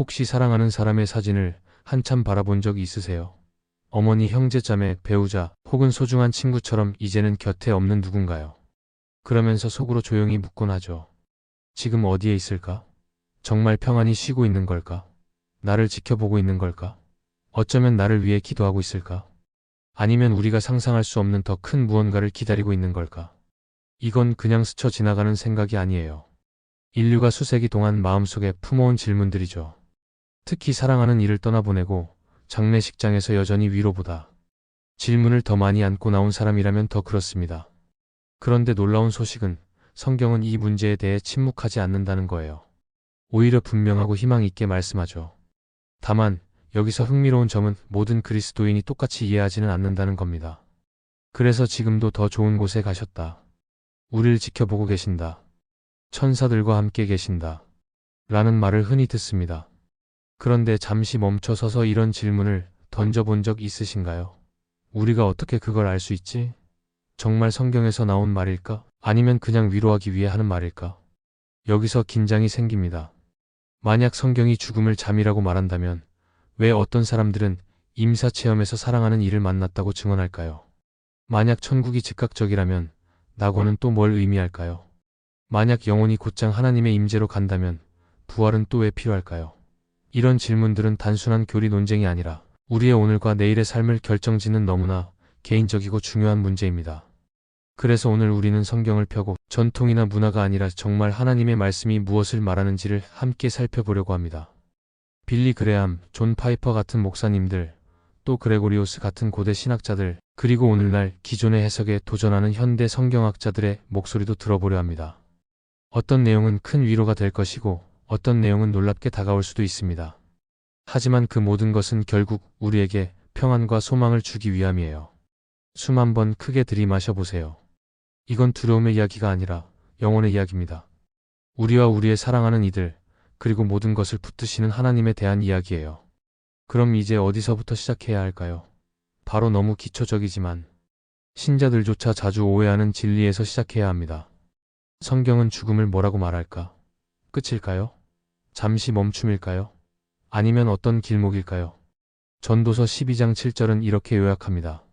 혹시 사랑하는 사람의 사진을 한참 바라본 적 있으세요? 어머니, 형제, 자매, 배우자, 혹은 소중한 친구처럼 이제는 곁에 없는 누군가요? 그러면서 속으로 조용히 묻곤 하죠. 지금 어디에 있을까? 정말 평안히 쉬고 있는 걸까? 나를 지켜보고 있는 걸까? 어쩌면 나를 위해 기도하고 있을까? 아니면 우리가 상상할 수 없는 더 큰 무언가를 기다리고 있는 걸까? 이건 그냥 스쳐 지나가는 생각이 아니에요. 인류가 수세기 동안 마음속에 품어온 질문들이죠. 특히 사랑하는 이를 떠나보내고 장례식장에서 여전히 위로보다 질문을 더 많이 안고 나온 사람이라면 더 그렇습니다. 그런데 놀라운 소식은 성경은 이 문제에 대해 침묵하지 않는다는 거예요. 오히려 분명하고 희망 있게 말씀하죠. 다만 여기서 흥미로운 점은 모든 그리스도인이 똑같이 이해하지는 않는다는 겁니다. 그래서 지금도 더 좋은 곳에 가셨다. 우리를 지켜보고 계신다. 천사들과 함께 계신다. 라는 말을 흔히 듣습니다. 그런데 잠시 멈춰 서서 이런 질문을 던져본 적 있으신가요? 우리가 어떻게 그걸 알 수 있지? 정말 성경에서 나온 말일까? 아니면 그냥 위로하기 위해 하는 말일까? 여기서 긴장이 생깁니다. 만약 성경이 죽음을 잠이라고 말한다면 왜 어떤 사람들은 임사체험에서 사랑하는 이를 만났다고 증언할까요? 만약 천국이 즉각적이라면 낙원은 또 뭘 의미할까요? 만약 영혼이 곧장 하나님의 임재로 간다면 부활은 또 왜 필요할까요? 이런 질문들은 단순한 교리 논쟁이 아니라 우리의 오늘과 내일의 삶을 결정짓는 너무나 개인적이고 중요한 문제입니다. 그래서 오늘 우리는 성경을 펴고 전통이나 문화가 아니라 정말 하나님의 말씀이 무엇을 말하는지를 함께 살펴보려고 합니다. 빌리 그레암, 존 파이퍼 같은 목사님들, 또 그레고리오스 같은 고대 신학자들, 그리고 오늘날 기존의 해석에 도전하는 현대 성경학자들의 목소리도 들어보려 합니다. 어떤 내용은 큰 위로가 될 것이고 어떤 내용은 놀랍게 다가올 수도 있습니다. 하지만 그 모든 것은 결국 우리에게 평안과 소망을 주기 위함이에요. 숨 한 번 크게 들이마셔 보세요. 이건 두려움의 이야기가 아니라 영혼의 이야기입니다. 우리와 우리의 사랑하는 이들, 그리고 모든 것을 붙드시는 하나님에 대한 이야기예요. 그럼 이제 어디서부터 시작해야 할까요? 바로 너무 기초적이지만 신자들조차 자주 오해하는 진리에서 시작해야 합니다. 성경은 죽음을 뭐라고 말할까? 끝일까요? 잠시 멈춤일까요? 아니면 어떤 길목일까요? 전도서 12장 7절은 이렇게 요약합니다.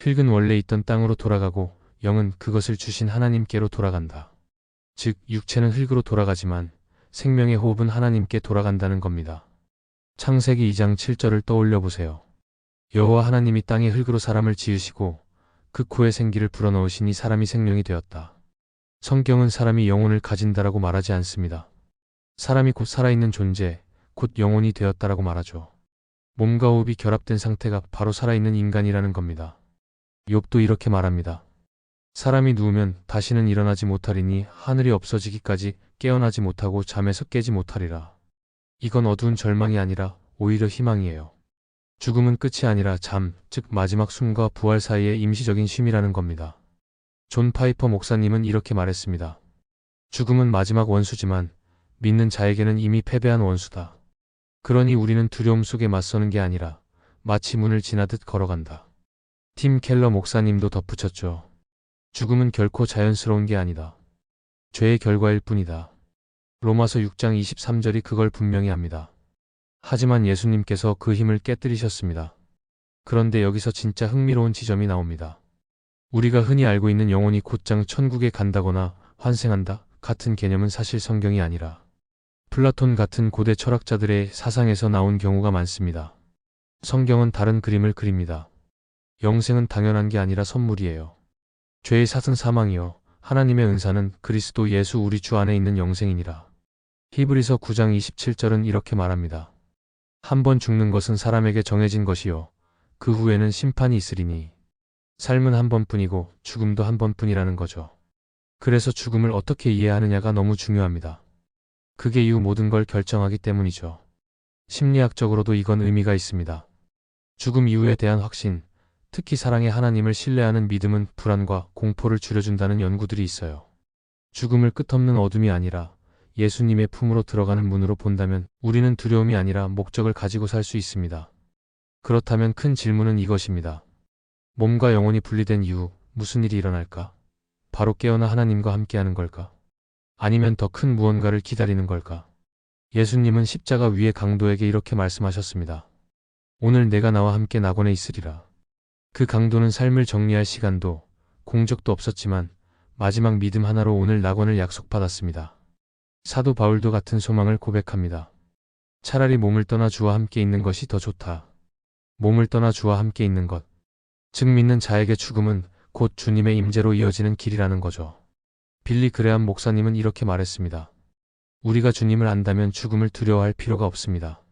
흙은 원래 있던 땅으로 돌아가고 영은 그것을 주신 하나님께로 돌아간다. 즉, 육체는 흙으로 돌아가지만 생명의 호흡은 하나님께 돌아간다는 겁니다. 창세기 2장 7절을 떠올려 보세요. 여호와 하나님이 땅의 흙으로 사람을 지으시고 그 코에 생기를 불어넣으시니 사람이 생명이 되었다. 성경은 사람이 영혼을 가진다라고 말하지 않습니다. 사람이 곧 살아있는 존재, 곧 영혼이 되었다라고 말하죠. 몸과 호흡이 결합된 상태가 바로 살아있는 인간이라는 겁니다. 욥도 이렇게 말합니다. 사람이 누우면 다시는 일어나지 못하리니 하늘이 없어지기까지 깨어나지 못하고 잠에서 깨지 못하리라. 이건 어두운 절망이 아니라 오히려 희망이에요. 죽음은 끝이 아니라 잠, 즉 마지막 숨과 부활 사이의 임시적인 쉼이라는 겁니다. 존 파이퍼 목사님은 이렇게 말했습니다. 죽음은 마지막 원수지만 믿는 자에게는 이미 패배한 원수다. 그러니 우리는 두려움 속에 맞서는 게 아니라 마치 문을 지나듯 걸어간다. 팀 켈러 목사님도 덧붙였죠. 죽음은 결코 자연스러운 게 아니다. 죄의 결과일 뿐이다. 로마서 6장 23절이 그걸 분명히 합니다. 하지만 예수님께서 그 힘을 깨뜨리셨습니다. 그런데 여기서 진짜 흥미로운 지점이 나옵니다. 우리가 흔히 알고 있는 영혼이 곧장 천국에 간다거나 환생한다 같은 개념은 사실 성경이 아니라 플라톤 같은 고대 철학자들의 사상에서 나온 경우가 많습니다. 성경은 다른 그림을 그립니다. 영생은 당연한 게 아니라 선물이에요. 죄의 사승 사망이요. 하나님의 은사는 그리스도 예수 우리 주 안에 있는 영생이니라. 히브리서 9장 27절은 이렇게 말합니다. 한 번 죽는 것은 사람에게 정해진 것이요. 그 후에는 심판이 있으리니. 삶은 한 번뿐이고 죽음도 한 번뿐이라는 거죠. 그래서 죽음을 어떻게 이해하느냐가 너무 중요합니다. 그게 이후 모든 걸 결정하기 때문이죠. 심리학적으로도 이건 의미가 있습니다. 죽음 이후에 대한 확신, 특히 사랑의 하나님을 신뢰하는 믿음은 불안과 공포를 줄여준다는 연구들이 있어요. 죽음을 끝없는 어둠이 아니라 예수님의 품으로 들어가는 문으로 본다면 우리는 두려움이 아니라 목적을 가지고 살 수 있습니다. 그렇다면 큰 질문은 이것입니다. 몸과 영혼이 분리된 이후 무슨 일이 일어날까? 바로 깨어나 하나님과 함께하는 걸까? 아니면 더 큰 무언가를 기다리는 걸까? 예수님은 십자가 위에 강도에게 이렇게 말씀하셨습니다. 오늘 내가 나와 함께 낙원에 있으리라. 그 강도는 삶을 정리할 시간도 공적도 없었지만 마지막 믿음 하나로 오늘 낙원을 약속받았습니다. 사도 바울도 같은 소망을 고백합니다. 차라리 몸을 떠나 주와 함께 있는 것이 더 좋다. 몸을 떠나 주와 함께 있는 것. 즉 믿는 자에게 죽음은 곧 주님의 임재로 이어지는 길이라는 거죠. 빌리 그레암 목사님은 이렇게 말했습니다. 우리가 주님을 안다면 죽음을 두려워할 필요가 없습니다.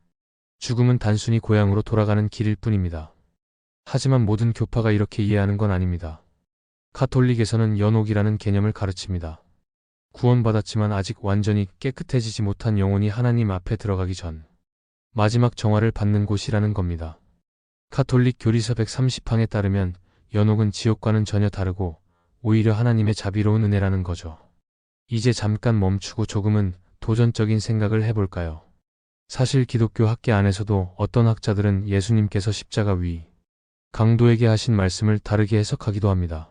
죽음은 단순히 고향으로 돌아가는 길일 뿐입니다. 하지만 모든 교파가 이렇게 이해하는 건 아닙니다. 카톨릭에서는 연옥이라는 개념을 가르칩니다. 구원받았지만 아직 완전히 깨끗해지지 못한 영혼이 하나님 앞에 들어가기 전 마지막 정화를 받는 곳이라는 겁니다. 카톨릭 교리서 130항에 따르면 연옥은 지옥과는 전혀 다르고 오히려 하나님의 자비로운 은혜라는 거죠. 이제 잠깐 멈추고 조금은 도전적인 생각을 해볼까요? 사실 기독교 학계 안에서도 어떤 학자들은 예수님께서 십자가 위 강도에게 하신 말씀을 다르게 해석하기도 합니다.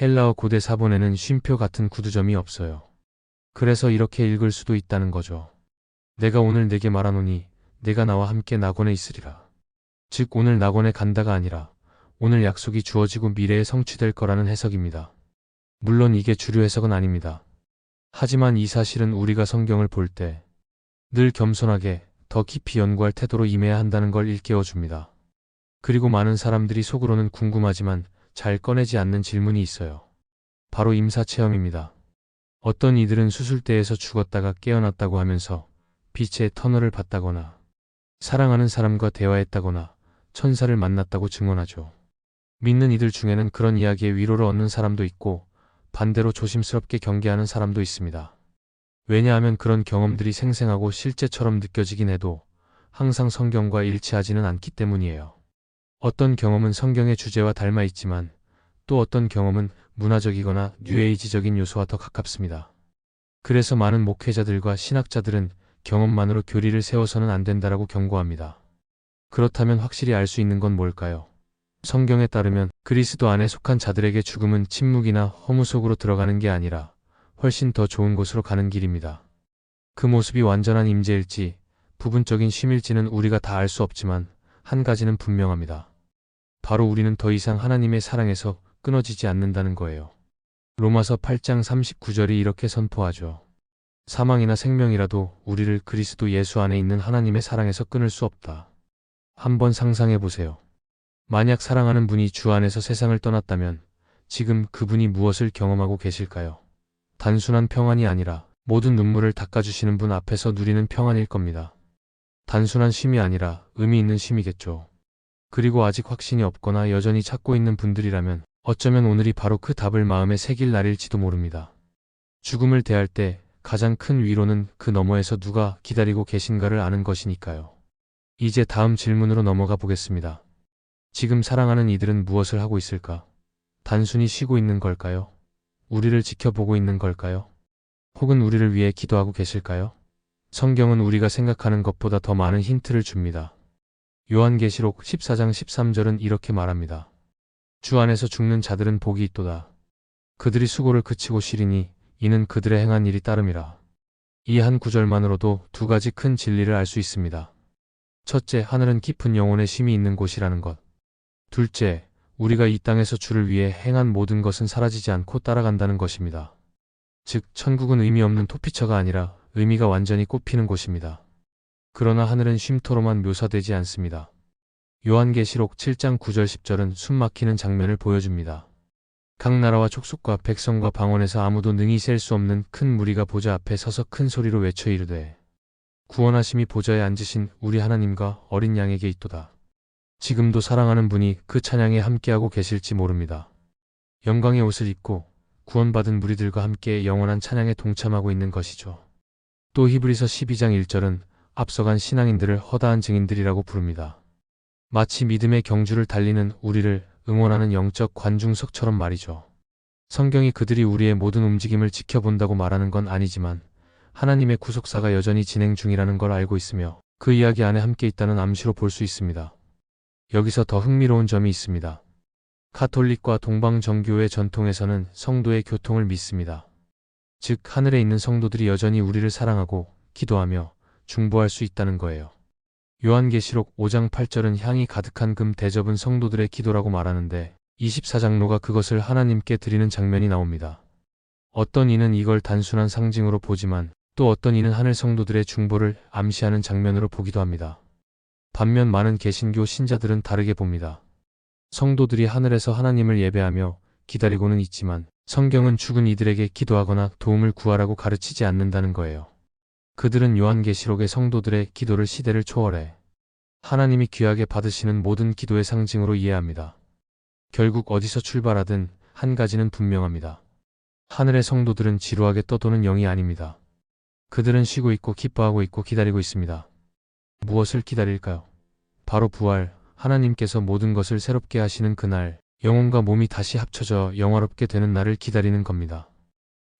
헬라어 고대 사본에는 쉼표 같은 구두점이 없어요. 그래서 이렇게 읽을 수도 있다는 거죠. 내가 오늘 내게 말하노니 내가 나와 함께 낙원에 있으리라. 즉 오늘 낙원에 간다가 아니라 오늘 약속이 주어지고 미래에 성취될 거라는 해석입니다. 물론 이게 주류 해석은 아닙니다. 하지만 이 사실은 우리가 성경을 볼 때 늘 겸손하게 더 깊이 연구할 태도로 임해야 한다는 걸 일깨워 줍니다. 그리고 많은 사람들이 속으로는 궁금하지만 잘 꺼내지 않는 질문이 있어요. 바로 임사 체험입니다. 어떤 이들은 수술대에서 죽었다가 깨어났다고 하면서 빛의 터널을 봤다거나 사랑하는 사람과 대화했다거나 천사를 만났다고 증언하죠. 믿는 이들 중에는 그런 이야기에 위로를 얻는 사람도 있고 반대로 조심스럽게 경계하는 사람도 있습니다. 왜냐하면 그런 경험들이 생생하고 실제처럼 느껴지긴 해도 항상 성경과 일치하지는 않기 때문이에요. 어떤 경험은 성경의 주제와 닮아 있지만 또 어떤 경험은 문화적이거나 뉴에이지적인 요소와 더 가깝습니다. 그래서 많은 목회자들과 신학자들은 경험만으로 교리를 세워서는 안 된다라고 경고합니다. 그렇다면 확실히 알 수 있는 건 뭘까요? 성경에 따르면 그리스도 안에 속한 자들에게 죽음은 침묵이나 허무 속으로 들어가는 게 아니라 훨씬 더 좋은 곳으로 가는 길입니다. 그 모습이 완전한 임재일지 부분적인 쉼일지는 우리가 다 알 수 없지만 한 가지는 분명합니다. 바로 우리는 더 이상 하나님의 사랑에서 끊어지지 않는다는 거예요. 로마서 8장 39절이 이렇게 선포하죠. 사망이나 생명이라도 우리를 그리스도 예수 안에 있는 하나님의 사랑에서 끊을 수 없다. 한번 상상해 보세요. 만약 사랑하는 분이 주 안에서 세상을 떠났다면 지금 그분이 무엇을 경험하고 계실까요? 단순한 평안이 아니라 모든 눈물을 닦아주시는 분 앞에서 누리는 평안일 겁니다. 단순한 쉼이 아니라 의미 있는 쉼이겠죠. 그리고 아직 확신이 없거나 여전히 찾고 있는 분들이라면 어쩌면 오늘이 바로 그 답을 마음에 새길 날일지도 모릅니다. 죽음을 대할 때 가장 큰 위로는 그 너머에서 누가 기다리고 계신가를 아는 것이니까요. 이제 다음 질문으로 넘어가 보겠습니다. 지금 사랑하는 이들은 무엇을 하고 있을까? 단순히 쉬고 있는 걸까요? 우리를 지켜보고 있는 걸까요? 혹은 우리를 위해 기도하고 계실까요? 성경은 우리가 생각하는 것보다 더 많은 힌트를 줍니다. 요한계시록 14장 13절은 이렇게 말합니다. 주 안에서 죽는 자들은 복이 있도다. 그들이 수고를 그치고 쉬리니 이는 그들의 행한 일이 따름이라. 이 한 구절만으로도 두 가지 큰 진리를 알 수 있습니다. 첫째, 하늘은 깊은 영혼의 쉼이 있는 곳이라는 것. 둘째, 우리가 이 땅에서 주를 위해 행한 모든 것은 사라지지 않고 따라간다는 것입니다. 즉, 천국은 의미 없는 토피처가 아니라 의미가 완전히 꽃피는 곳입니다. 그러나 하늘은 쉼터로만 묘사되지 않습니다. 요한계시록 7장 9절 10절은 숨막히는 장면을 보여줍니다. 각 나라와 족속과 백성과 방언에서 아무도 능히 셀 수 없는 큰 무리가 보좌 앞에 서서 큰 소리로 외쳐 이르되 구원하심이 보좌에 앉으신 우리 하나님과 어린 양에게 있도다. 지금도 사랑하는 분이 그 찬양에 함께하고 계실지 모릅니다. 영광의 옷을 입고 구원받은 무리들과 함께 영원한 찬양에 동참하고 있는 것이죠. 또 히브리서 12장 1절은 앞서간 신앙인들을 허다한 증인들이라고 부릅니다. 마치 믿음의 경주를 달리는 우리를 응원하는 영적 관중석처럼 말이죠. 성경이 그들이 우리의 모든 움직임을 지켜본다고 말하는 건 아니지만 하나님의 구속사가 여전히 진행 중이라는 걸 알고 있으며 그 이야기 안에 함께 있다는 암시로 볼 수 있습니다. 여기서 더 흥미로운 점이 있습니다. 카톨릭과 동방정교의 전통에서는 성도의 교통을 믿습니다. 즉 하늘에 있는 성도들이 여전히 우리를 사랑하고 기도하며 중보할 수 있다는 거예요. 요한계시록 5장 8절은 향이 가득한 금 대접은 성도들의 기도라고 말하는데 24장로가 그것을 하나님께 드리는 장면이 나옵니다. 어떤 이는 이걸 단순한 상징으로 보지만 또 어떤 이는 하늘 성도들의 중보를 암시하는 장면으로 보기도 합니다. 반면 많은 개신교 신자들은 다르게 봅니다. 성도들이 하늘에서 하나님을 예배하며 기다리고는 있지만 성경은 죽은 이들에게 기도하거나 도움을 구하라고 가르치지 않는다는 거예요. 그들은 요한계시록의 성도들의 기도를 시대를 초월해 하나님이 귀하게 받으시는 모든 기도의 상징으로 이해합니다. 결국 어디서 출발하든 한 가지는 분명합니다. 하늘의 성도들은 지루하게 떠도는 영이 아닙니다. 그들은 쉬고 있고 기뻐하고 있고 기다리고 있습니다. 무엇을 기다릴까요? 바로 부활, 하나님께서 모든 것을 새롭게 하시는 그날, 영혼과 몸이 다시 합쳐져 영화롭게 되는 날을 기다리는 겁니다.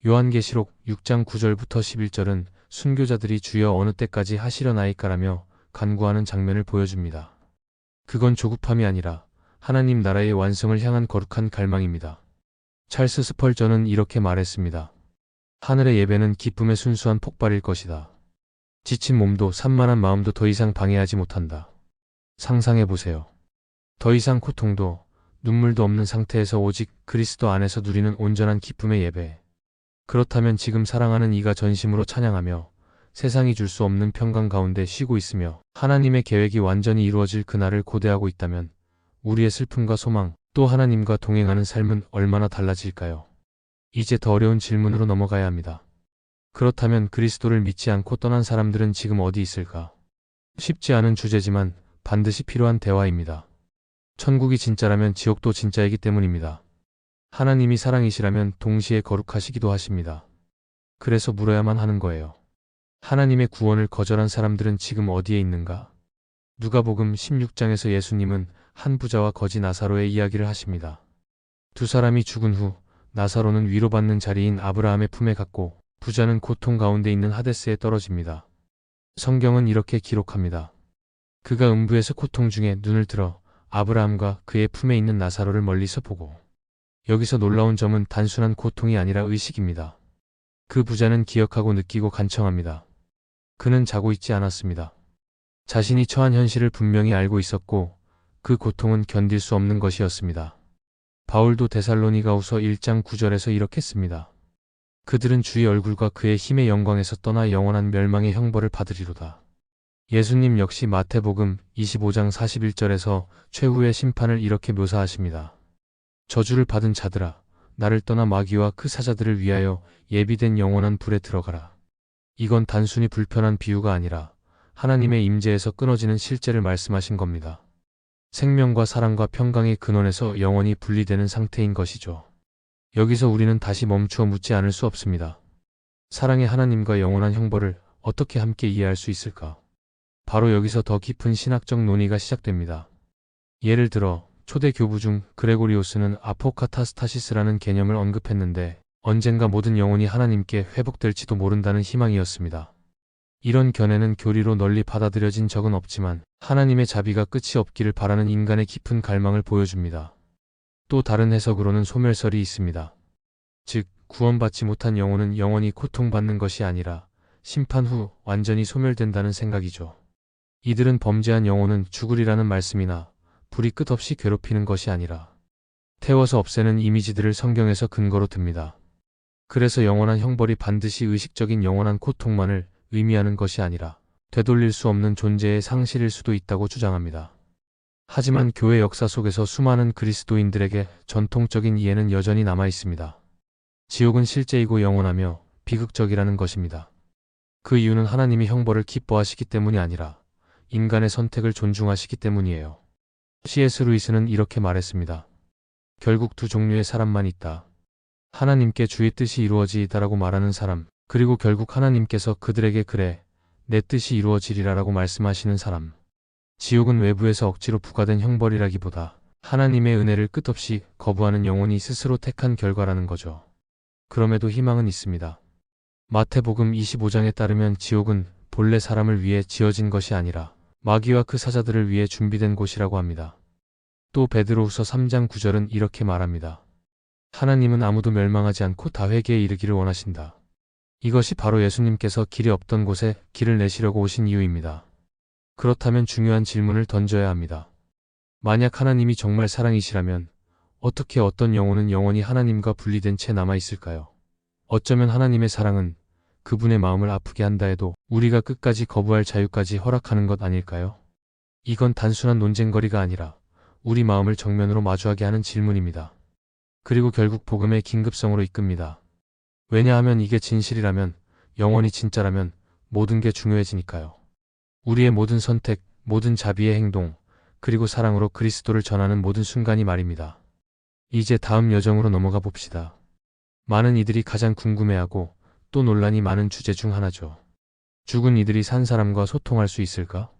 요한계시록 6장 9절부터 11절은 순교자들이 주여 어느 때까지 하시려나이까라며 간구하는 장면을 보여줍니다. 그건 조급함이 아니라 하나님 나라의 완성을 향한 거룩한 갈망입니다. 찰스 스펄전은 이렇게 말했습니다. 하늘의 예배는 기쁨의 순수한 폭발일 것이다. 지친 몸도 산만한 마음도 더 이상 방해하지 못한다. 상상해 보세요. 더 이상 고통도 눈물도 없는 상태에서 오직 그리스도 안에서 누리는 온전한 기쁨의 예배. 그렇다면 지금 사랑하는 이가 전심으로 찬양하며 세상이 줄 수 없는 평강 가운데 쉬고 있으며 하나님의 계획이 완전히 이루어질 그날을 고대하고 있다면 우리의 슬픔과 소망 또 하나님과 동행하는 삶은 얼마나 달라질까요? 이제 더 어려운 질문으로 넘어가야 합니다. 그렇다면 그리스도를 믿지 않고 떠난 사람들은 지금 어디 있을까? 쉽지 않은 주제지만 반드시 필요한 대화입니다. 천국이 진짜라면 지옥도 진짜이기 때문입니다. 하나님이 사랑이시라면 동시에 거룩하시기도 하십니다. 그래서 물어야만 하는 거예요. 하나님의 구원을 거절한 사람들은 지금 어디에 있는가? 누가복음 16장에서 예수님은 한 부자와 거지 나사로의 이야기를 하십니다. 두 사람이 죽은 후 나사로는 위로받는 자리인 아브라함의 품에 갔고 부자는 고통 가운데 있는 하데스에 떨어집니다. 성경은 이렇게 기록합니다. 그가 음부에서 고통 중에 눈을 들어 아브라함과 그의 품에 있는 나사로를 멀리서 보고 여기서 놀라운 점은 단순한 고통이 아니라 의식입니다. 그 부자는 기억하고 느끼고 간청합니다. 그는 자고 있지 않았습니다. 자신이 처한 현실을 분명히 알고 있었고 그 고통은 견딜 수 없는 것이었습니다. 바울도 데살로니가우서 1장 9절에서 이렇게 씁니다. 그들은 주의 얼굴과 그의 힘의 영광에서 떠나 영원한 멸망의 형벌을 받으리로다. 예수님 역시 마태복음 25장 41절에서 최후의 심판을 이렇게 묘사하십니다. 저주를 받은 자들아, 나를 떠나 마귀와 그 사자들을 위하여 예비된 영원한 불에 들어가라. 이건 단순히 불편한 비유가 아니라 하나님의 임재에서 끊어지는 실제를 말씀하신 겁니다. 생명과 사랑과 평강의 근원에서 영원히 분리되는 상태인 것이죠. 여기서 우리는 다시 멈추어 묻지 않을 수 없습니다. 사랑의 하나님과 영원한 형벌을 어떻게 함께 이해할 수 있을까? 바로 여기서 더 깊은 신학적 논의가 시작됩니다. 예를 들어 초대 교부 중 그레고리오스는 아포카타스타시스라는 개념을 언급했는데 언젠가 모든 영혼이 하나님께 회복될지도 모른다는 희망이었습니다. 이런 견해는 교리로 널리 받아들여진 적은 없지만 하나님의 자비가 끝이 없기를 바라는 인간의 깊은 갈망을 보여줍니다. 또 다른 해석으로는 소멸설이 있습니다. 즉, 구원받지 못한 영혼은 영원히 고통받는 것이 아니라 심판 후 완전히 소멸된다는 생각이죠. 이들은 범죄한 영혼은 죽으리라는 말씀이나 불이 끝없이 괴롭히는 것이 아니라 태워서 없애는 이미지들을 성경에서 근거로 듭니다. 그래서 영원한 형벌이 반드시 의식적인 영원한 고통만을 의미하는 것이 아니라 되돌릴 수 없는 존재의 상실일 수도 있다고 주장합니다. 하지만 교회 역사 속에서 수많은 그리스도인들에게 전통적인 이해는 여전히 남아 있습니다. 지옥은 실제이고 영원하며 비극적이라는 것입니다. 그 이유는 하나님이 형벌을 기뻐하시기 때문이 아니라 인간의 선택을 존중하시기 때문이에요. C.S. 루이스는 이렇게 말했습니다. 결국 두 종류의 사람만 있다. 하나님께 주의 뜻이 이루어지이다라고 말하는 사람, 그리고 결국 하나님께서 그들에게 그래, 내 뜻이 이루어지리라라고 말씀하시는 사람. 지옥은 외부에서 억지로 부과된 형벌이라기보다 하나님의 은혜를 끝없이 거부하는 영혼이 스스로 택한 결과라는 거죠. 그럼에도 희망은 있습니다. 마태복음 25장에 따르면 지옥은 본래 사람을 위해 지어진 것이 아니라 마귀와 그 사자들을 위해 준비된 곳이라고 합니다. 또 베드로후서 3장 9절은 이렇게 말합니다. 하나님은 아무도 멸망하지 않고 다 회개에 이르기를 원하신다. 이것이 바로 예수님께서 길이 없던 곳에 길을 내시려고 오신 이유입니다. 그렇다면 중요한 질문을 던져야 합니다. 만약 하나님이 정말 사랑이시라면 어떻게 어떤 영혼은 영원히 하나님과 분리된 채 남아 있을까요? 어쩌면 하나님의 사랑은 그분의 마음을 아프게 한다 해도 우리가 끝까지 거부할 자유까지 허락하는 것 아닐까요? 이건 단순한 논쟁거리가 아니라 우리 마음을 정면으로 마주하게 하는 질문입니다. 그리고 결국 복음의 긴급성으로 이끕니다. 왜냐하면 이게 진실이라면, 영원히 진짜라면 모든 게 중요해지니까요. 우리의 모든 선택, 모든 자비의 행동, 그리고 사랑으로 그리스도를 전하는 모든 순간이 말입니다. 이제 다음 여정으로 넘어가 봅시다. 많은 이들이 가장 궁금해하고 또 논란이 많은 주제 중 하나죠. 죽은 이들이 산 사람과 소통할 수 있을까?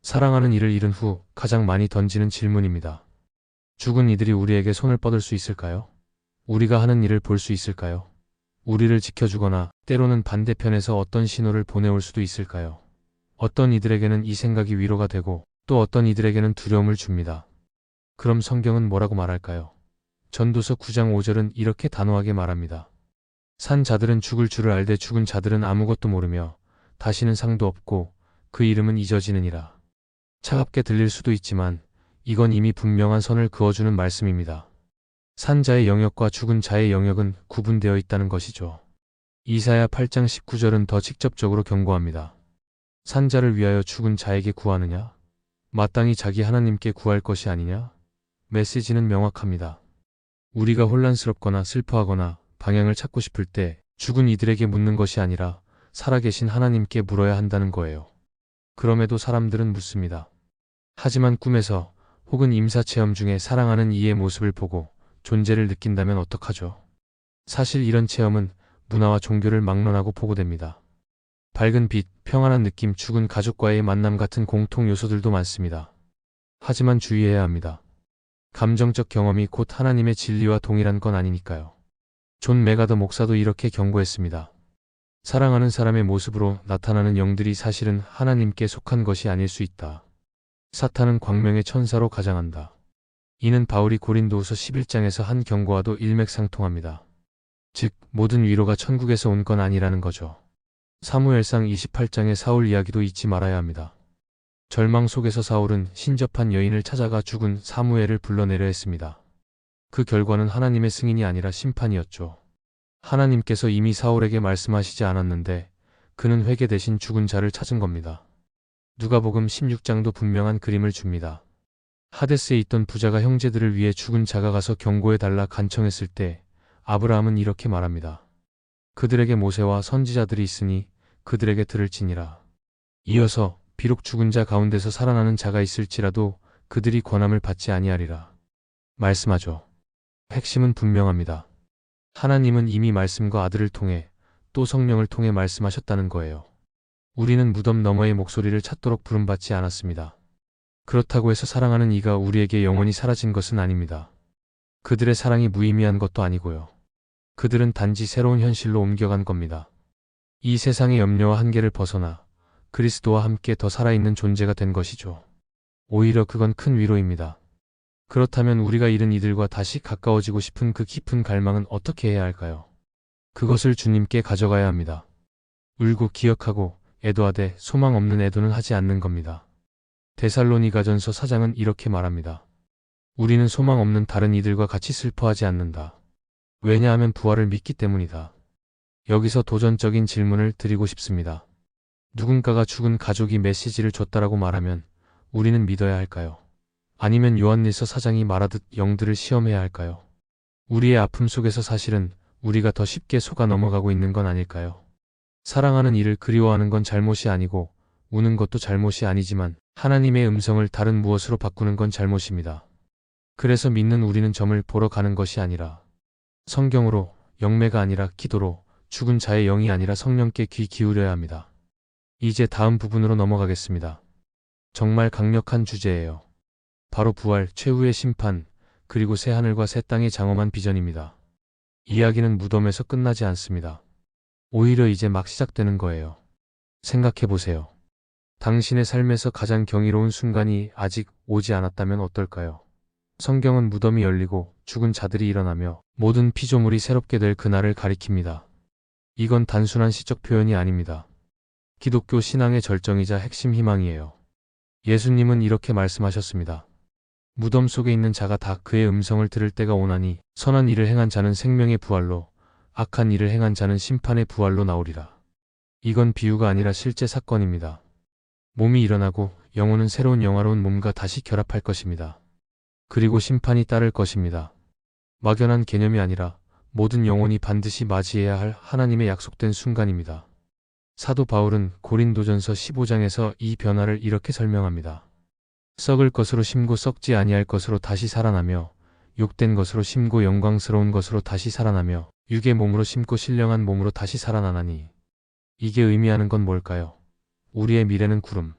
사랑하는 이를 잃은 후 가장 많이 던지는 질문입니다. 죽은 이들이 우리에게 손을 뻗을 수 있을까요? 우리가 하는 일을 볼 수 있을까요? 우리를 지켜주거나 때로는 반대편에서 어떤 신호를 보내올 수도 있을까요? 어떤 이들에게는 이 생각이 위로가 되고 또 어떤 이들에게는 두려움을 줍니다. 그럼 성경은 뭐라고 말할까요? 전도서 9장 5절은 이렇게 단호하게 말합니다. 산 자들은 죽을 줄을 알되 죽은 자들은 아무것도 모르며 다시는 상도 없고 그 이름은 잊어지느니라. 차갑게 들릴 수도 있지만 이건 이미 분명한 선을 그어주는 말씀입니다. 산 자의 영역과 죽은 자의 영역은 구분되어 있다는 것이죠. 이사야 8장 19절은 더 직접적으로 경고합니다. 산 자를 위하여 죽은 자에게 구하느냐? 마땅히 자기 하나님께 구할 것이 아니냐? 메시지는 명확합니다. 우리가 혼란스럽거나 슬퍼하거나 방향을 찾고 싶을 때 죽은 이들에게 묻는 것이 아니라 살아계신 하나님께 물어야 한다는 거예요. 그럼에도 사람들은 묻습니다. 하지만 꿈에서 혹은 임사체험 중에 사랑하는 이의 모습을 보고 존재를 느낀다면 어떡하죠? 사실 이런 체험은 문화와 종교를 막론하고 보고됩니다. 밝은 빛, 평안한 느낌, 죽은 가족과의 만남 같은 공통 요소들도 많습니다. 하지만 주의해야 합니다. 감정적 경험이 곧 하나님의 진리와 동일한 건 아니니까요. 존 메가더 목사도 이렇게 경고했습니다. 사랑하는 사람의 모습으로 나타나는 영들이 사실은 하나님께 속한 것이 아닐 수 있다. 사탄은 광명의 천사로 가장한다. 이는 바울이 고린도후서 11장에서 한 경고와도 일맥상통합니다. 즉 모든 위로가 천국에서 온 건 아니라는 거죠. 사무엘상 28장의 사울 이야기도 잊지 말아야 합니다. 절망 속에서 사울은 신접한 여인을 찾아가 죽은 사무엘을 불러내려 했습니다. 그 결과는 하나님의 승인이 아니라 심판이었죠. 하나님께서 이미 사울에게 말씀하시지 않았는데 그는 회개 대신 죽은 자를 찾은 겁니다. 누가복음 16장도 분명한 그림을 줍니다. 하데스에 있던 부자가 형제들을 위해 죽은 자가 가서 경고해 달라 간청했을 때 아브라함은 이렇게 말합니다. 그들에게 모세와 선지자들이 있으니 그들에게 들을지니라. 이어서 비록 죽은 자 가운데서 살아나는 자가 있을지라도 그들이 권함을 받지 아니하리라. 말씀하죠. 핵심은 분명합니다. 하나님은 이미 말씀과 아들을 통해 또 성령을 통해 말씀하셨다는 거예요. 우리는 무덤 너머의 목소리를 찾도록 부름받지 않았습니다. 그렇다고 해서 사랑하는 이가 우리에게 영원히 사라진 것은 아닙니다. 그들의 사랑이 무의미한 것도 아니고요. 그들은 단지 새로운 현실로 옮겨간 겁니다. 이 세상의 염려와 한계를 벗어나 그리스도와 함께 더 살아있는 존재가 된 것이죠. 오히려 그건 큰 위로입니다. 그렇다면 우리가 잃은 이들과 다시 가까워지고 싶은 그 깊은 갈망은 어떻게 해야 할까요? 그것을 주님께 가져가야 합니다. 울고 기억하고 애도하되 소망 없는 애도는 하지 않는 겁니다. 데살로니가전서 4장은 이렇게 말합니다. 우리는 소망 없는 다른 이들과 같이 슬퍼하지 않는다. 왜냐하면 부활을 믿기 때문이다. 여기서 도전적인 질문을 드리고 싶습니다. 누군가가 죽은 가족이 메시지를 줬다라고 말하면 우리는 믿어야 할까요? 아니면 요한일서 사장이 말하듯 영들을 시험해야 할까요? 우리의 아픔 속에서 사실은 우리가 더 쉽게 속아 넘어가고 있는 건 아닐까요? 사랑하는 이를 그리워하는 건 잘못이 아니고 우는 것도 잘못이 아니지만 하나님의 음성을 다른 무엇으로 바꾸는 건 잘못입니다. 그래서 믿는 우리는 점을 보러 가는 것이 아니라 성경으로 영매가 아니라 기도로 죽은 자의 영이 아니라 성령께 귀 기울여야 합니다. 이제 다음 부분으로 넘어가겠습니다. 정말 강력한 주제예요. 바로 부활, 최후의 심판, 그리고 새 하늘과 새 땅의 장엄한 비전입니다. 이야기는 무덤에서 끝나지 않습니다. 오히려 이제 막 시작되는 거예요. 생각해 보세요. 당신의 삶에서 가장 경이로운 순간이 아직 오지 않았다면 어떨까요? 성경은 무덤이 열리고 죽은 자들이 일어나며 모든 피조물이 새롭게 될 그날을 가리킵니다. 이건 단순한 시적 표현이 아닙니다. 기독교 신앙의 절정이자 핵심 희망이에요. 예수님은 이렇게 말씀하셨습니다. 무덤 속에 있는 자가 다 그의 음성을 들을 때가 오나니 선한 일을 행한 자는 생명의 부활로 악한 일을 행한 자는 심판의 부활로 나오리라. 이건 비유가 아니라 실제 사건입니다. 몸이 일어나고 영혼은 새로운 영화로운 몸과 다시 결합할 것입니다. 그리고 심판이 따를 것입니다. 막연한 개념이 아니라 모든 영혼이 반드시 맞이해야 할 하나님의 약속된 순간입니다. 사도 바울은 고린도전서 15장에서 이 변화를 이렇게 설명합니다. 썩을 것으로 심고 썩지 아니할 것으로 다시 살아나며 욕된 것으로 심고 영광스러운 것으로 다시 살아나며 육의 몸으로 심고 신령한 몸으로 다시 살아나나니 이게 의미하는 건 뭘까요? 우리의 미래는 구름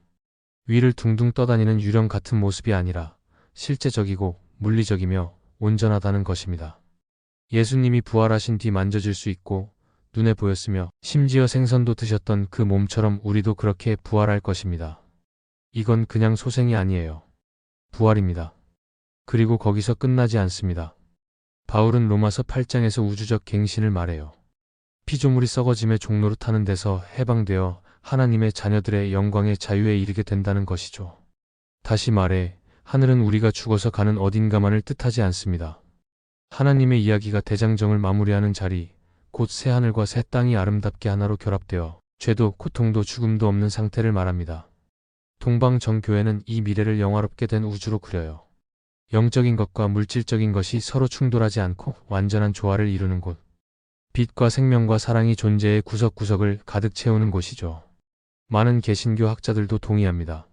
위를 둥둥 떠다니는 유령 같은 모습이 아니라 실제적이고 물리적이며 온전하다는 것입니다. 예수님이 부활하신 뒤 만져질 수 있고 눈에 보였으며 심지어 생선도 드셨던 그 몸처럼 우리도 그렇게 부활할 것입니다. 이건 그냥 소생이 아니에요. 부활입니다. 그리고 거기서 끝나지 않습니다. 바울은 로마서 8장에서 우주적 갱신을 말해요. 피조물이 썩어짐의 종로로 타는 데서 해방되어 하나님의 자녀들의 영광의 자유에 이르게 된다는 것이죠. 다시 말해, 하늘은 우리가 죽어서 가는 어딘가만을 뜻하지 않습니다. 하나님의 이야기가 대장정을 마무리하는 자리, 곧 새 하늘과 새 땅이 아름답게 하나로 결합되어 죄도 고통도 죽음도 없는 상태를 말합니다. 동방정교회는 이 미래를 영화롭게 된 우주로 그려요. 영적인 것과 물질적인 것이 서로 충돌하지 않고 완전한 조화를 이루는 곳. 빛과 생명과 사랑이 존재의 구석구석을 가득 채우는 곳이죠. 많은 개신교 학자들도 동의합니다.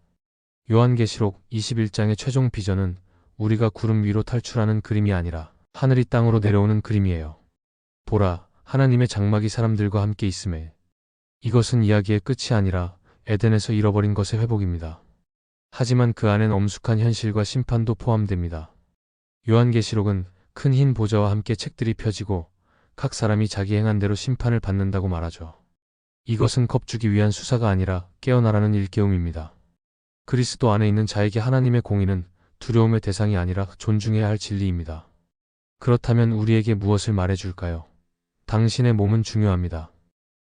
요한계시록 21장의 최종 비전은 우리가 구름 위로 탈출하는 그림이 아니라 하늘이 땅으로 내려오는 그림이에요. 보라, 하나님의 장막이 사람들과 함께 있음에 이것은 이야기의 끝이 아니라 에덴에서 잃어버린 것의 회복입니다. 하지만 그 안엔 엄숙한 현실과 심판도 포함됩니다. 요한계시록은 큰 흰 보좌와 함께 책들이 펴지고 각 사람이 자기 행한 대로 심판을 받는다고 말하죠. 이것은 겁주기 위한 수사가 아니라 깨어나라는 일깨움입니다. 그리스도 안에 있는 자에게 하나님의 공의는 두려움의 대상이 아니라 존중해야 할 진리입니다. 그렇다면 우리에게 무엇을 말해줄까요? 당신의 몸은 중요합니다.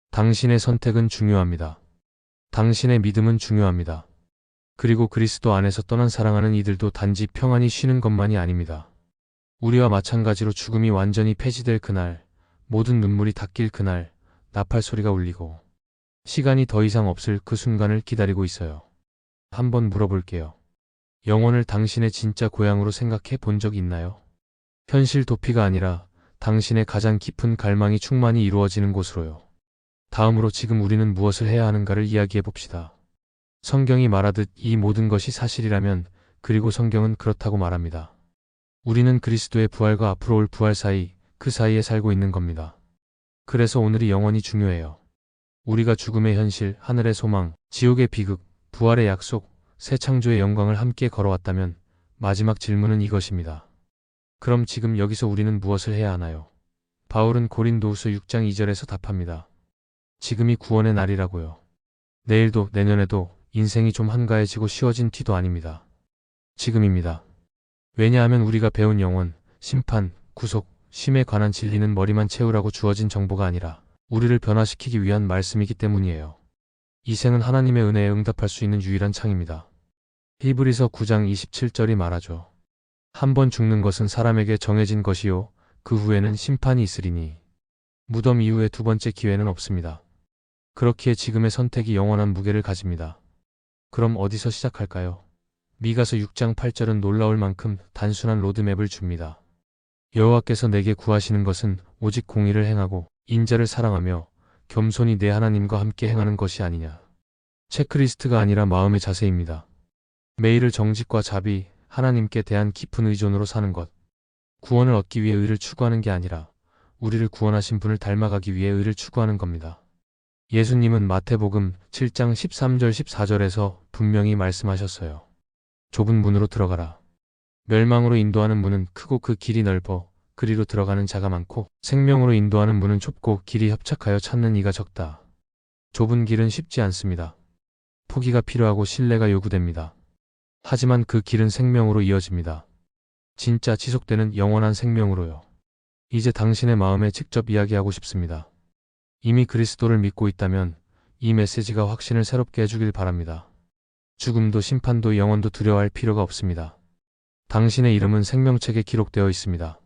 당신의 선택은 중요합니다. 당신의 믿음은 중요합니다. 그리고 그리스도 안에서 떠난 사랑하는 이들도 단지 평안히 쉬는 것만이 아닙니다. 우리와 마찬가지로 죽음이 완전히 폐지될 그날, 모든 눈물이 닦일 그날, 나팔 소리가 울리고, 시간이 더 이상 없을 그 순간을 기다리고 있어요. 한번 물어볼게요. 영혼을 당신의 진짜 고향으로 생각해 본 적 있나요? 현실 도피가 아니라 당신의 가장 깊은 갈망이 충만히 이루어지는 곳으로요. 다음으로 지금 우리는 무엇을 해야 하는가를 이야기해 봅시다. 성경이 말하듯 이 모든 것이 사실이라면 그리고 성경은 그렇다고 말합니다. 우리는 그리스도의 부활과 앞으로 올 부활 사이 그 사이에 살고 있는 겁니다. 그래서 오늘이 영원히 중요해요. 우리가 죽음의 현실, 하늘의 소망, 지옥의 비극, 부활의 약속, 새 창조의 영광을 함께 걸어왔다면 마지막 질문은 이것입니다. 그럼 지금 여기서 우리는 무엇을 해야 하나요? 바울은 고린도후서 6장 2절에서 답합니다. 지금이 구원의 날이라고요. 내일도 내년에도 인생이 좀 한가해지고 쉬워진 티도 아닙니다. 지금입니다. 왜냐하면 우리가 배운 영원, 심판, 구속, 쉼에 관한 진리는 머리만 채우라고 주어진 정보가 아니라 우리를 변화시키기 위한 말씀이기 때문이에요. 이 생은 하나님의 은혜에 응답할 수 있는 유일한 창입니다. 히브리서 9장 27절이 말하죠. 한 번 죽는 것은 사람에게 정해진 것이요. 그 후에는 심판이 있으리니. 무덤 이후에 두 번째 기회는 없습니다. 그렇기에 지금의 선택이 영원한 무게를 가집니다. 그럼 어디서 시작할까요? 미가서 6장 8절은 놀라울 만큼 단순한 로드맵을 줍니다. 여호와께서 내게 구하시는 것은 오직 공의를 행하고 인자를 사랑하며 겸손히 내 하나님과 함께 행하는 것이 아니냐. 체크리스트가 아니라 마음의 자세입니다. 매일을 정직과 자비, 하나님께 대한 깊은 의존으로 사는 것. 구원을 얻기 위해 의를 추구하는 게 아니라 우리를 구원하신 분을 닮아가기 위해 의를 추구하는 겁니다. 예수님은 마태복음 7장 13절 14절에서 분명히 말씀하셨어요. 좁은 문으로 들어가라. 멸망으로 인도하는 문은 크고 그 길이 넓어 그리로 들어가는 자가 많고 생명으로 인도하는 문은 좁고 길이 협착하여 찾는 이가 적다. 좁은 길은 쉽지 않습니다. 포기가 필요하고 신뢰가 요구됩니다. 하지만 그 길은 생명으로 이어집니다. 진짜 지속되는 영원한 생명으로요. 이제 당신의 마음에 직접 이야기하고 싶습니다. 이미 그리스도를 믿고 있다면 이 메시지가 확신을 새롭게 해주길 바랍니다. 죽음도 심판도 영원도 두려워할 필요가 없습니다. 당신의 이름은 생명책에 기록되어 있습니다.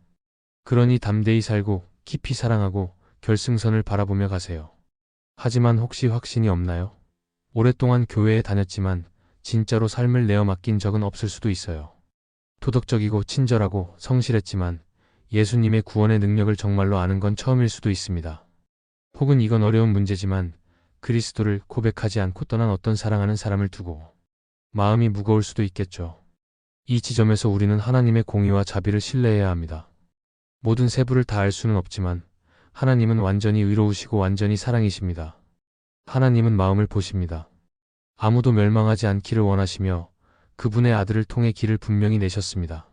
그러니 담대히 살고 깊이 사랑하고 결승선을 바라보며 가세요. 하지만 혹시 확신이 없나요? 오랫동안 교회에 다녔지만 진짜로 삶을 내어 맡긴 적은 없을 수도 있어요. 도덕적이고 친절하고 성실했지만 예수님의 구원의 능력을 정말로 아는 건 처음일 수도 있습니다. 혹은 이건 어려운 문제지만 그리스도를 고백하지 않고 떠난 어떤 사랑하는 사람을 두고 마음이 무거울 수도 있겠죠. 이 지점에서 우리는 하나님의 공의와 자비를 신뢰해야 합니다. 모든 세부를 다 알 수는 없지만 하나님은 완전히 의로우시고 완전히 사랑이십니다. 하나님은 마음을 보십니다. 아무도 멸망하지 않기를 원하시며 그분의 아들을 통해 길을 분명히 내셨습니다.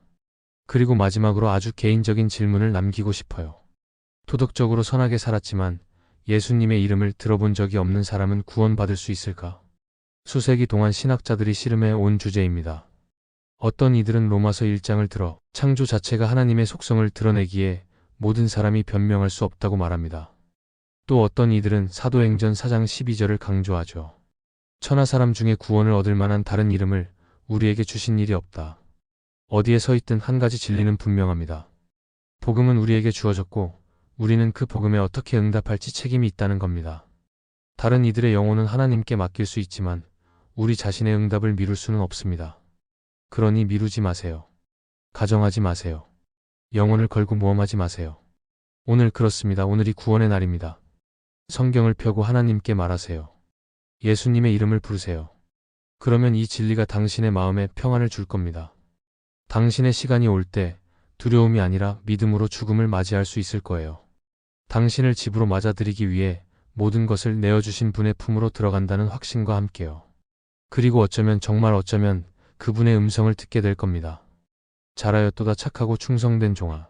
그리고 마지막으로 아주 개인적인 질문을 남기고 싶어요. 도덕적으로 선하게 살았지만 예수님의 이름을 들어본 적이 없는 사람은 구원받을 수 있을까? 수세기 동안 신학자들이 씨름해 온 주제입니다. 어떤 이들은 로마서 1장을 들어 창조 자체가 하나님의 속성을 드러내기에 모든 사람이 변명할 수 없다고 말합니다. 또 어떤 이들은 사도행전 4장 12절을 강조하죠. 천하 사람 중에 구원을 얻을 만한 다른 이름을 우리에게 주신 일이 없다. 어디에 서 있든 한 가지 진리는 분명합니다. 복음은 우리에게 주어졌고 우리는 그 복음에 어떻게 응답할지 책임이 있다는 겁니다. 다른 이들의 영혼은 하나님께 맡길 수 있지만 우리 자신의 응답을 미룰 수는 없습니다. 그러니 미루지 마세요. 가정하지 마세요. 영혼을 걸고 모험하지 마세요. 오늘 그렇습니다. 오늘이 구원의 날입니다. 성경을 펴고 하나님께 말하세요. 예수님의 이름을 부르세요. 그러면 이 진리가 당신의 마음에 평안을 줄 겁니다. 당신의 시간이 올 때 두려움이 아니라 믿음으로 죽음을 맞이할 수 있을 거예요. 당신을 집으로 맞아들이기 위해 모든 것을 내어주신 분의 품으로 들어간다는 확신과 함께요. 그리고 어쩌면 정말 어쩌면 그분의 음성을 듣게 될 겁니다. 잘하였도다 착하고 충성된 종아.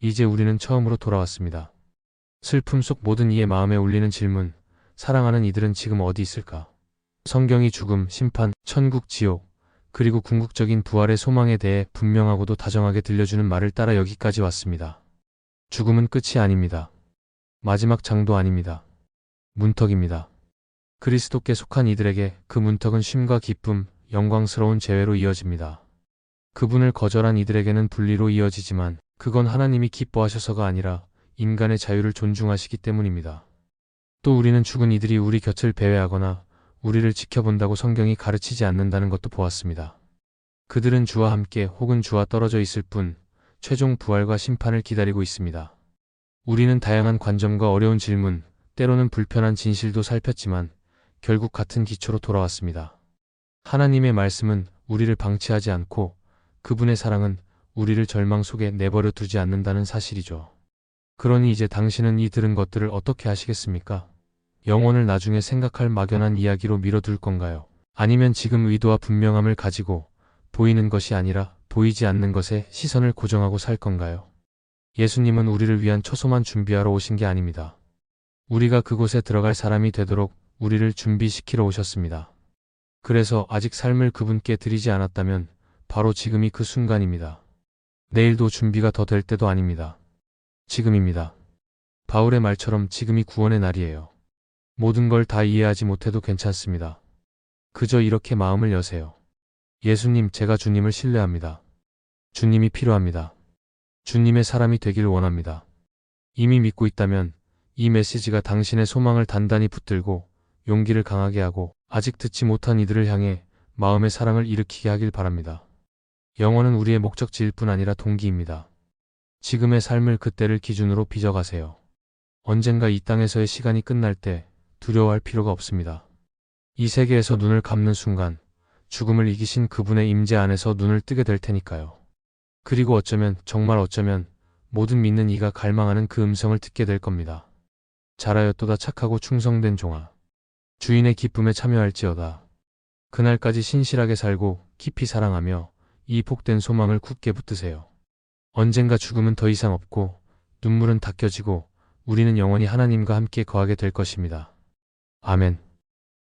이제 우리는 처음으로 돌아왔습니다. 슬픔 속 모든 이의 마음에 울리는 질문, 사랑하는 이들은 지금 어디 있을까? 성경이 죽음, 심판, 천국, 지옥, 그리고 궁극적인 부활의 소망에 대해 분명하고도 다정하게 들려주는 말을 따라 여기까지 왔습니다. 죽음은 끝이 아닙니다. 마지막 장도 아닙니다. 문턱입니다. 그리스도께 속한 이들에게 그 문턱은 쉼과 기쁨, 영광스러운 재회로 이어집니다. 그분을 거절한 이들에게는 분리로 이어지지만 그건 하나님이 기뻐하셔서가 아니라 인간의 자유를 존중하시기 때문입니다. 또 우리는 죽은 이들이 우리 곁을 배회하거나 우리를 지켜본다고 성경이 가르치지 않는다는 것도 보았습니다. 그들은 주와 함께 혹은 주와 떨어져 있을 뿐 최종 부활과 심판을 기다리고 있습니다. 우리는 다양한 관점과 어려운 질문, 때로는 불편한 진실도 살폈지만 결국 같은 기초로 돌아왔습니다. 하나님의 말씀은 우리를 방치하지 않고 그분의 사랑은 우리를 절망 속에 내버려 두지 않는다는 사실이죠. 그러니 이제 당신은 이 들은 것들을 어떻게 하시겠습니까? 영혼을 나중에 생각할 막연한 이야기로 미뤄둘 건가요? 아니면 지금 의도와 분명함을 가지고 보이는 것이 아니라 보이지 않는 것에 시선을 고정하고 살 건가요? 예수님은 우리를 위한 초소만 준비하러 오신 게 아닙니다. 우리가 그곳에 들어갈 사람이 되도록 우리를 준비시키러 오셨습니다. 그래서 아직 삶을 그분께 드리지 않았다면 바로 지금이 그 순간입니다. 내일도 준비가 더 될 때도 아닙니다. 지금입니다. 바울의 말처럼 지금이 구원의 날이에요. 모든 걸 다 이해하지 못해도 괜찮습니다. 그저 이렇게 마음을 여세요. 예수님, 제가 주님을 신뢰합니다. 주님이 필요합니다. 주님의 사람이 되길 원합니다. 이미 믿고 있다면 이 메시지가 당신의 소망을 단단히 붙들고 용기를 강하게 하고 아직 듣지 못한 이들을 향해 마음의 사랑을 일으키게 하길 바랍니다. 영원은 우리의 목적지일 뿐 아니라 동기입니다. 지금의 삶을 그때를 기준으로 빚어가세요. 언젠가 이 땅에서의 시간이 끝날 때 두려워할 필요가 없습니다. 이 세계에서 눈을 감는 순간 죽음을 이기신 그분의 임재 안에서 눈을 뜨게 될 테니까요. 그리고 어쩌면 정말 어쩌면 모든 믿는 이가 갈망하는 그 음성을 듣게 될 겁니다. 잘하였도다 착하고 충성된 종아. 주인의 기쁨에 참여할지어다. 그날까지 신실하게 살고 깊이 사랑하며 이 복된 소망을 굳게 붙드세요. 언젠가 죽음은 더 이상 없고 눈물은 닦여지고 우리는 영원히 하나님과 함께 거하게 될 것입니다. 아멘.